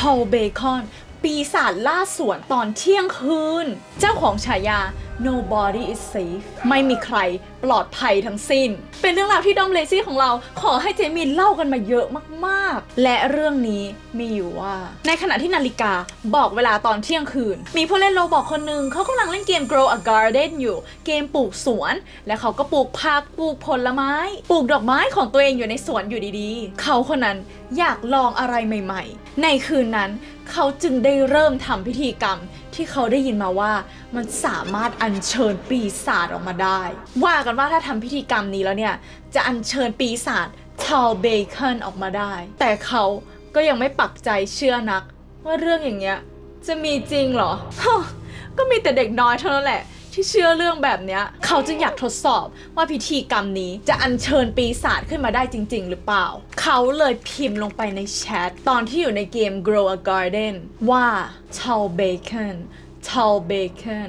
ทอลเบคอน ปีศาจล่าสวนตอนเที่ยงคืน เจ้าของฉายา nobody is safe ไม่มีใคร ปลอดภัยทั้งสิ้น เป็นเรื่องราวที่ดอมเลซี่ของเราขอให้เจมินเล่ากันมาเยอะมากๆ และเรื่องนี้มีอยู่ว่า ในขณะที่นาฬิกาบอกเวลาตอนเที่ยงคืน มีผู้เล่นโลบอกคนหนึ่งเขากำลังเล่นเกม grow a garden อยู่ เกมปลูกสวน และเขาก็ปลูกผักปลูกผลไม้ ปลูกดอกไม้ของตัวเองอยู่ในสวนอยู่ดีๆ เขาคนนั้นอยากลองอะไรใหม่ ๆ ในคืนนั้นเขาจึงได้เริ่มทำพิธีกรรมที่เขาได้ยินมาว่ามันสามารถอัญเชิญปีศาจออกมาได้ ว่ากันว่าถ้าทำพิธีกรรมนี้แล้วเนี่ย จะอัญเชิญปีศาจชาลเบคอนออกมาได้ แต่เขาก็ยังไม่ปักใจเชื่อนัก ว่าเรื่องอย่างเงี้ยจะมีจริงเหรอ ก็มีแต่เด็กน้อยเท่านั้นแหละ ที่เชื่อเรื่องแบบเนี้ย เขาจึงอยากทดสอบว่าพิธีกรรมนี้จะอัญเชิญปีศาจขึ้นมาได้จริง ๆ หรือเปล่า เขาเลยพิมพ์ลงไปในแชทตอนที่อยู่ในเกม Grow a Garden ว่า c h a l Bacon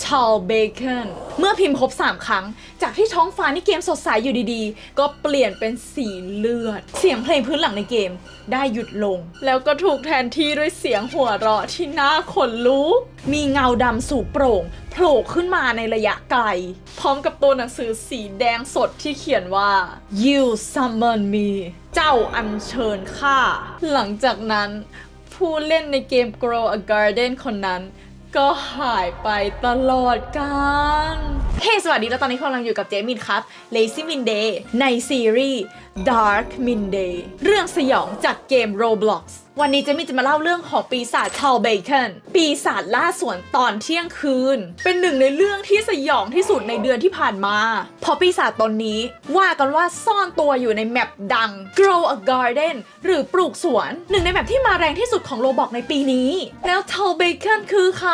c h a l Bacon c h a l Bacon เมื่อพิมพ์ครบ 3 ครั้ง จากที่ท้องฟ้าในเกมสดใสอยู่ดีๆ ก็เปลี่ยนเป็นสีเลือด เสียงเพลงพื้นหลังในเกมได้หยุดลง แล้วก็ถูกแทนที่ด้วยเสียงหัวเราะที่น่าขนลุก มีเงาดำสูงโปร่งโผล่ขึ้นมาในระยะไกล พร้อมกับตัวหนังสือสีแดงสดที่เขียนว่า you summon me เจ้าอัญเชิญข้าหลังจากนั้นผู้เล่นในเกม Grow a Garden คนนั้น ก็หายไปตลอดการเฮ้สวัสดี แล้วตอนนี้กำลังอยู่กับเจมินครับ Lazy Min Day ในซีรีส์ Dark Min Day เรื่องสยองจากเกม Roblox วันนี้เจมินจะมาเล่าเรื่องของปีศาจชาวเบคอนปีศาจล่าสวนตอนเที่ยงคืน เป็นหนึ่งในเรื่องที่สยองที่สุดในเดือนที่ผ่านมาเพราะปีศาจตนนี้ว่ากันว่าซ่อนตัวอยู่ในแมปดัง Grow a Garden หรือปลูกสวน หนึ่งในแมปที่มาแรงที่สุดของโลบอกในปีนี้ แล้วชาวเบคอนคือใคร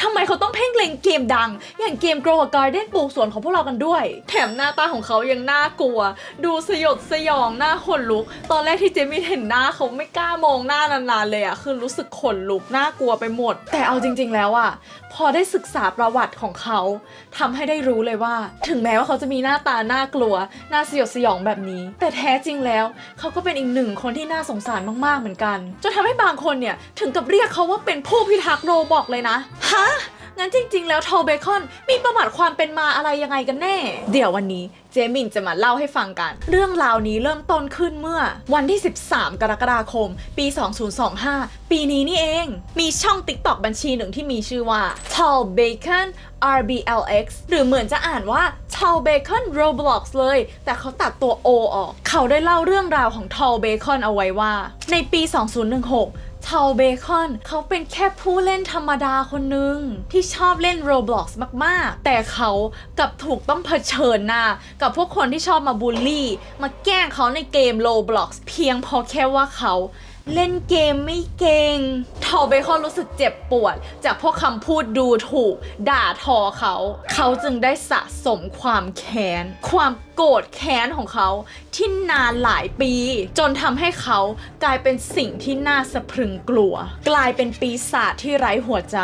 ทำไมเขาต้องเพ่งเล็งเกมดัง อย่างเกม Grow a Garden ปลูกสวนของพวกเรากันด้วย แถมหน้าตาของเขายังน่ากลัว ดูสยดสยองหน้าขนลุก ตอนแรกที่เจมี่เห็นหน้าเขาไม่กล้ามองหน้านานๆเลยอะคือรู้สึกขนลุกน่ากลัวไปหมด แต่เอาจริง ๆ แล้วอะพอได้ศึกษาประวัติของเขาทำให้ได้รู้เลยว่า ถึงแม้ว่าเขาจะมีหน้าตาน่ากลัวน่าสยดสยองแบบนี้ แต่แท้จริงแล้วเขาก็เป็นอีกหนึ่งคนที่น่าสงสารมากๆเหมือนกันจนทำให้บางคนเนี่ยถึงกับเรียกเขาว่าเป็นผู้พิทักษ์โรบอกเลยนะฮะ งั้นจริง ๆ แล้วทอลเบคอนมีประวัติความเป็นมาอะไรยังไงกันแน่ เดี๋ยววันนี้เจมินจะมาเล่าให้ฟังกัน เรื่องราวนี้เริ่มต้นขึ้นเมื่อวันที่ 13 กรกฎาคม ปี 2025 ปีนี้นี่เอง มีช่อง TikTok บัญชีหนึ่งที่มีชื่อว่า Tall Bacon RBLX หรือเหมือนจะอ่านว่า Tall Bacon Roblox เลย แต่เขาตัดตัว O ออก เขาได้เล่าเรื่องราวของ Tall Bacon เอาไว้ว่า ในปี 2016ชาวเบคอนเขาเป็นแค่ผู้เล่นธรรมดาคนหนึ่งที่ชอบเล่น Roblox มากๆ แต่เขากับถูกต้องเผชิญหน้า กับพวกคนที่ชอบมาบูลลี่ มาแกล้งเขาในเกม Roblox เพียงพอแค่ว่าเขา เล่นเกมไม่เก่งทอเบคอนรู้สึกเจ็บปวด จากพวกคำพูดดูถูก ด่าทอเขา เขาจึงได้สะสมความแค้น ความโกรธแค้นของเขาที่นานหลายปี จนทำให้เขากลายเป็นสิ่งที่น่าสะพรึงกลัว กลายเป็นปีศาจที่ไร้หัวใจ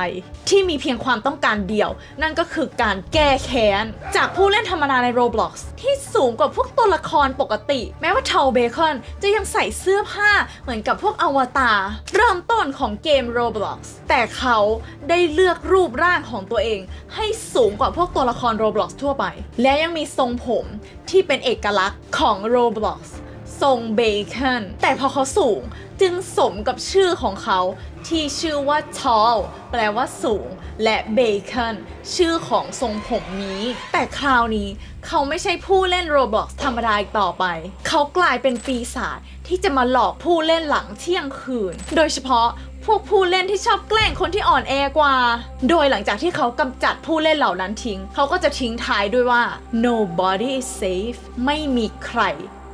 ที่มีเพียงความต้องการเดียว นั่นก็คือการแก้แค้น จากผู้เล่นธรรมดาใน Roblox ที่สูงกว่าพวกตัวละครปกติ แม้ว่าทอลเบคอนจะยังใส่เสื้อผ้าเหมือนกับพวกอวตารเริ่มต้นของเกม Roblox แต่เขาได้เลือกรูปร่างของตัวเอง ให้สูงกว่าพวกตัวละคร Roblox ทั่วไป และยังมีทรงผมที่เป็นเอกลักษณ์ของ Roblox ทรงเบคอนแต่พอเขาสูงจึงสมกับชื่อของเขาที่ชื่อว่า tall แปลว่าสูง และ bacon ชื่อของทรงผมนี้ แต่คราวนี้เขาไม่ใช่ผู้เล่น Roblox ธรรมดาอีกต่อไป เขากลายเป็นปีศาจที่จะมาหลอกผู้เล่นหลังเที่ยงคืน โดยเฉพาะ พวกผู้เล่นที่ชอบแกล้งคนที่อ่อนแอกว่า โดยหลังจากที่เขากำจัดผู้เล่นเหล่านั้นทิ้ง เขาก็จะทิ้งท้ายด้วยว่า nobody is safe ไม่มีใคร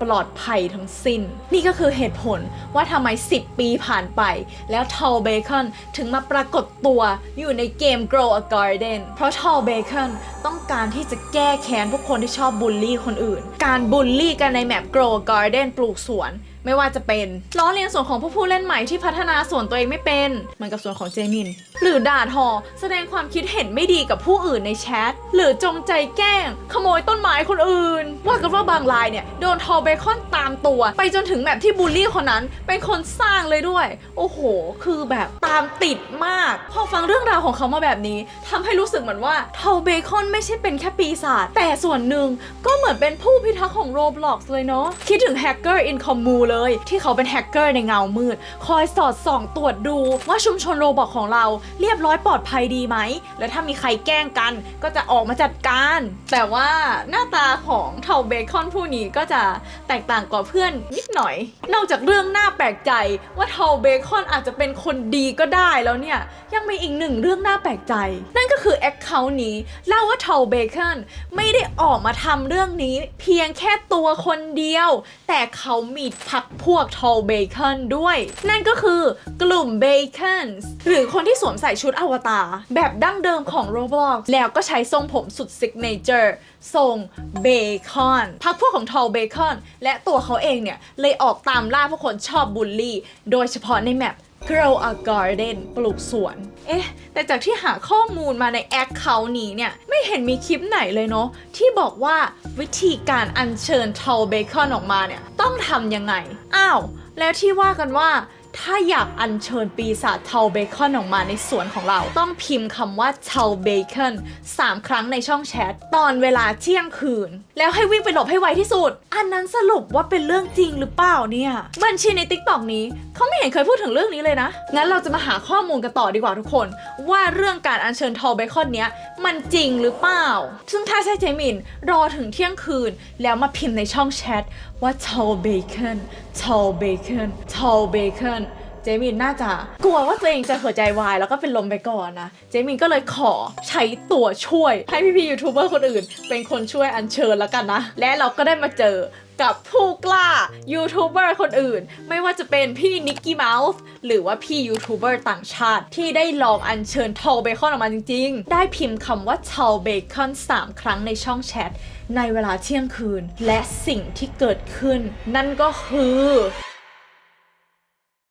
ปลอดภัยทั้งสิ้น นี่ก็คือเหตุผลว่าทำไม 10 ปีผ่านไป แล้วทอลเบคอนถึงมาปรากฏตัวอยู่ในเกม Grow a Garden เพราะทอลเบคอนต้องการที่จะแก้แค้นพวกคนที่ชอบบูลลี่คนอื่น การบูลลี่กันในแมป Grow a Garden ปลูกสวน ไม่ว่าจะเป็นล้อเลียนส่วนของผู้ผู้เล่นใหม่ที่พัฒนาส่วนตัวเองไม่เป็นเหมือนกับส่วนของเจมิน หรือด่าทอ แสดงความคิดเห็นไม่ดีกับผู้อื่นในแชทหรือจงใจแกล้ง ขโมยต้นไม้คนอื่น ว่ากันว่าบางรายเนี่ยโดนทอเบคอนตามตัว ไปจนถึงแบบที่บูลลี่คนนั้นเป็นคนสร้างเลยด้วย โอ้โห คือแบบตามติดมาก พอฟังเรื่องราวของเขามาแบบนี้ทำให้รู้สึกเหมือนว่าทอเบคอนไม่ใช่เป็นแค่ปีศาจแต่ส่วนหนึ่งก็เหมือนเป็นผู้พิทักษ์ของโรบล็อกเลยเนาะคิดถึงแฮกเกอร์อินคอมมูเลยที่เขาเป็นแฮกเกอร์ในเงามืด คอยสอดส่องตรวจดูว่าชุมชนโรบอทของเราเรียบร้อยปลอดภัยดีไหม และถ้ามีใครแกล้งกันก็จะออกมาจัดการ แต่ว่าหน้าตาของาเบคอนผู้นี้ก็จะแตกต่างกว่าเพื่อนนิดหน่อย นอกจากเรื่องน่าแปลกใจว่าเทาเบคอนอาจจะเป็นคนดีก็ได้แล้วเนี่ย ยังมีอีกหนึ่งเรื่องน่าแปลกใจ นั่นก็คือแอคเคาท์นี้เล่าว่าเทาเบคอนไม่ได้ออกมาทำเรื่องนี้เพียงแค่ตัวคนเดียว แต่เขามีพักพวกเทาเบคอนด้วย นั่นก็คือกลุ่มเบคอนหรือคนที่สวมใส่ชุดอวตารแบบดั้งเดิมของ Roblox แล้วก็ใช้ทรงผมสุดซิกเนเจอร์ ทรงเบคอนพักพวกของทอลเบคอน และตัวเขาเองเนี่ย เลยออกตามล่าผู้คนชอบบูลลี่ โดยเฉพาะในแมป Grow a Garden ปลูกสวน เอ๊ะ แต่จากที่หาข้อมูลมาในแอคเคาท์นี้เนี่ย ไม่เห็นมีคลิปไหนเลยเนาะที่บอกว่าวิธีการอัญเชิญทอลเบคอนออกมาเนี่ย ต้องทำยังไง อ้าว แล้วที่ว่ากันว่า ถ้าอยากอัญเชิญปีศาจเทาเบคอนออกมาในสวนของเรา ต้องพิมพ์คำว่าเทาเบคอน3 ครั้งในช่องแชท ตอนเวลาเที่ยงคืน แล้วให้วิ่งไปหลบให้ไวที่สุด อันนั้นสรุปว่าเป็นเรื่องจริงหรือเปล่าเนี่ย บัญชีใน t ิ k t o k นี้เขาไม่เห็นเคยพูดถึงเรื่องนี้เลยนะ งั้นเราจะมาหาข้อมูลกันต่อดีกว่าทุกคน ว่าเรื่องการอัญเชิญเทอลเบคอนเนี้ยมันจริงหรือเปล่า ซึ่งถ้าใช่เจมินรอถึงเที่ยงคืน แล้วมาพิมพ์ในช่องแชท ว่าทอลเบคอนทอลเบคอนทอลเบคอนเจมินน่าจะกลัวว่าตัวเองจะหัวใจวายแล้วก็เป็นลมไปก่อนนะ เจมินก็เลยขอใช้ตัวช่วยให้พี่ๆยูทูบเบอร์คนอื่น เป็นคนช่วยอัญเชิญแล้วกันนะ และเราก็ได้มาเจอกับผู้กล้ายูทูบเบอร์คนอื่น ไม่ว่าจะเป็นพี่นิกกี้เมาส์หรือว่าพี่ยูทูบเบอร์ต่างชาติ ที่ได้ลองอัญเชิญทอลเบคอนออกมาจริงๆ ได้พิมพ์คำว่าทอลเบคอน3 ครั้งในช่องแชท ในเวลาเที่ยงคืน และสิ่งที่เกิดขึ้น นั่นก็คือ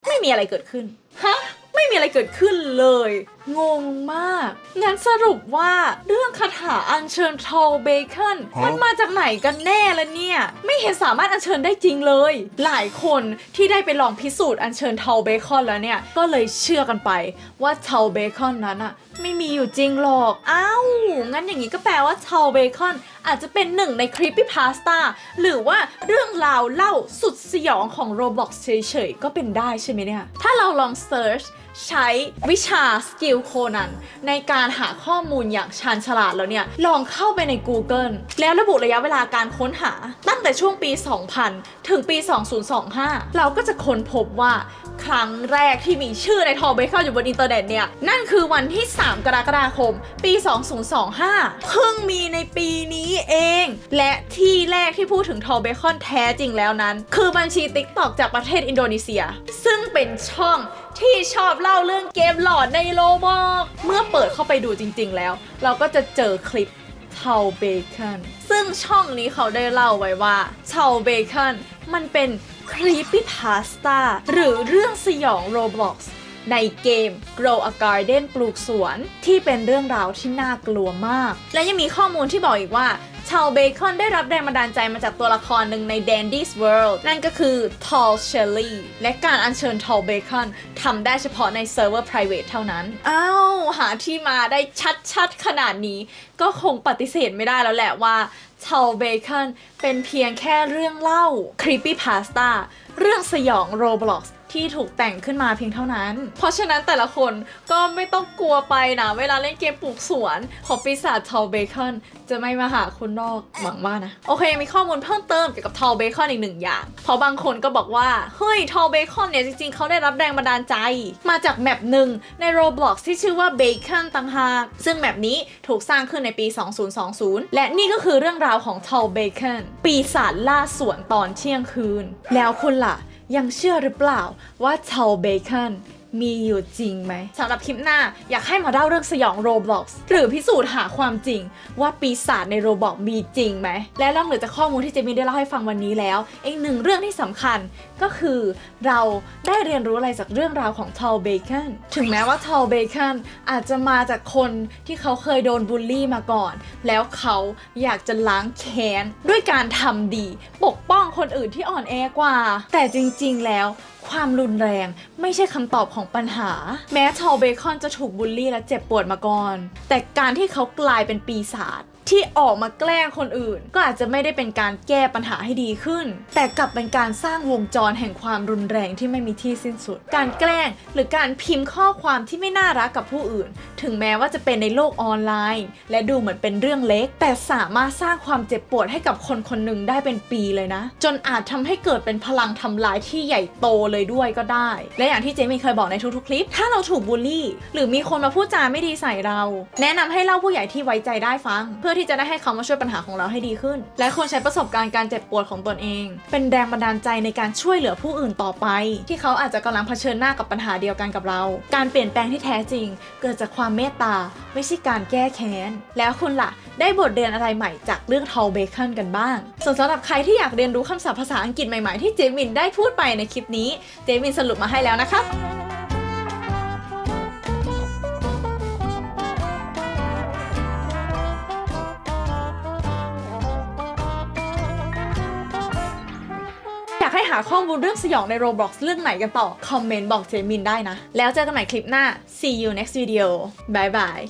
ไม่มีอะไรเกิดขึ้น ฮะ ไม่มีอะไรเกิดขึ้นเลย งงมาก งั้นสรุปว่าเรื่องคาถาอัญเชิญทอลเบคอนมันมาจากไหนกันแน่ละเนี่ย ไม่เห็นสามารถอัญเชิญได้จริงเลย หลายคนที่ได้ไปลองพิสูจน์อัญเชิญทอลเบคอนแล้วเนี่ย ก็เลยเชื่อกันไปว่าทอลเบคอนนั้นอะ ไม่มีอยู่จริงหรอก อ้าว งั้นอย่างนี้ก็แปลว่าทอลเบคอน อาจจะเป็นหนึ่งในคลิปปี้พาสต้าหรือว่าเรื่องราวเล่าสุดสยองของ Roblox เฉยๆ ก็เป็นได้ใช่ไหมเนี่ย ถ้าเราลอง Search ใช้วิชาสกิลโคนันในการหาข้อมูลอย่างชาญฉลาดแล้วเนี่ย ลองเข้าไปใน Google แล้วระบุระยะเวลาการค้นหา ตั้งแต่ช่วงปี 2000 ถึงปี 2025 เราก็จะค้นพบว่า ครั้งแรกที่มีชื่อในทอเบคอนอยู่บนอินเทอร์เน็ตเนี่ย นั่นคือวันที่ 3 กรกฎาคม ปี 2025 เพิ่งมีในปีนี้เอง และที่แรกที่พูดถึงทอเบคอนแท้จริงแล้วนั้น คือบัญชี TikTok จากประเทศอินโดนีเซีย ซึ่งเป็นช่องที่ชอบเล่าเรื่องเกมหลอนในโลบอกเมื่อเปิดเข้าไปดูจริง ๆ แล้ว เราก็จะเจอคลิปเทาเบคอนซึ่งช่องนี้เขาได้เล่าไว้ว่าเทาเบคอนมันเป็น ครีปปี้พาสต้าหรือเรื่องสยอง Roblox ในเกม Grow a Garden ปลูกสวน ที่เป็นเรื่องราวที่น่ากลัวมาก และยังมีข้อมูลที่บอกอีกว่าาวเบคอนได้รับแรงบันดาลใจมาจากตัวละครหนึ่งใน Dandy's World นั่นก็คือ Tall Shelly และการอัญเชิญ Tall Bacon ทำได้เฉพาะในเซิร์ฟเวอร์ private เท่านั้น อ้าว หาที่มาได้ชัดๆ ขนาดนี้ ก็คงปฏิเสธไม่ได้แล้วแหละว่า Tall Bacon เป็นเพียงแค่เรื่องเล่า Creepy Pasta เรื่องสยอง Roblox ที่ถูกแต่งขึ้นมาเพียงเท่านั้น เพราะฉะนั้นแต่ละคนก็ไม่ต้องกลัวไปนะ เวลาเล่นเกมปลูกสวนของปีศาจทอลเบคอนจะไม่มาหาคุณนอกหวังว่านะ โอเค มีข้อมูลเพิ่มเติมเกี่ยวกับทอลเบคอนอีกหนึ่งอย่าง เพราะบางคนก็บอกว่า เฮ้ยทอลเบคอนเนี่ยจริงๆ เขาได้รับแรงบันดาลใจ มาจากแมปหนึ่งใน Roblox ที่ชื่อว่า Bacon ต่างหากซึ่งแมปนี้ถูกสร้างขึ้นในปี 2020 และนี่ก็คือเรื่องราวของทอลเบคอนปีศาจล่าสวนตอนเที่ยงคืน แล้วคุณล่ะ ยังเชื่อหรือเปล่าว่าเทาเบคอน มีอยู่จริงไหมสำหรับคลิปหน้าอยากให้มาเล่าเรื่องสยอง Roblox หรือพิสูจน์หาความจริง ว่าปีศาจใน Roblox มีจริงไหม และนอกเหนือจากข้อมูลที่เจมี่ได้เล่าให้ฟังวันนี้แล้วอีกหนึ่งเรื่องที่สำคัญก็คือเราได้เรียนรู้อะไรจากเรื่องราวของ Tall Bacon ถึงแม้ว่า Tall Bacon อาจจะมาจากคนที่เขาเคยโดนบูลลี่มาก่อน แล้วเขาอยากจะล้างแค้นด้วยการทำดี ปกป้องคนอื่นที่อ่อนแอกว่า แต่จริงๆแล้ว ความรุนแรงไม่ใช่คำตอบของปัญหา แม้ชอลเบคอนจะถูกบูลลี่และเจ็บปวดมาก่อน แต่การที่เขากลายเป็นปีศาจที่ออกมาแกล้งคนอื่น ก็อาจจะไม่ได้เป็นการแก้ปัญหาให้ดีขึ้น แต่กลับเป็นการสร้างวงจรแห่งความรุนแรงที่ไม่มีที่สิ้นสุด การแกล้งหรือการพิมพ์ข้อความที่ไม่น่ารักกับผู้อื่น ถึงแม้ว่าจะเป็นในโลกออนไลน์ และดูเหมือนเป็นเรื่องเล็ก แต่สามารถสร้างความเจ็บปวดให้กับคนคนหนึ่งได้เป็นปีเลยนะ จนอาจทำให้เกิดเป็นพลังทำลายที่ใหญ่โตเลยด้วยก็ได้ และอย่างที่เจมี่เคยบอกในทุกๆคลิป ถ้าเราถูกบูลลี่ หรือมีคนมาพูดจาไม่ดีใส่เรา แนะนำให้เล่าผู้ใหญ่ที่ไว้ใจได้ฟังเพื่อที่จะได้ให้เขามาช่วยปัญหาของเราให้ดีขึ้น และควรใช้ประสบการณ์การเจ็บปวดของตนเอง เป็นแรงบันดาลใจในการช่วยเหลือผู้อื่นต่อไป ที่เขาอาจจะกำลังเผชิญหน้ากับปัญหาเดียวกันกับเรา การเปลี่ยนแปลงที่แท้จริง เกิดจากความเมตตา ไม่ใช่การแก้แค้น แล้วคุณล่ะ ได้บทเรียนอะไรใหม่จากเรื่องทอลเบคอนกันบ้างส่วนสำหรับใครที่อยากเรียนรู้คำศัพท์ภาษาอังกฤษใหม่ๆที่เจมินได้พูดไปในคลิปนี้ เจมินสรุปมาให้แล้วนะคะ ให้หาข้อมูลเรื่องสยองใน Roblox เรื่องไหนกันต่อ คอมเมนต์บอกเจมินได้นะ แล้วเจอกันใหม่คลิปหน้า see you next video bye bye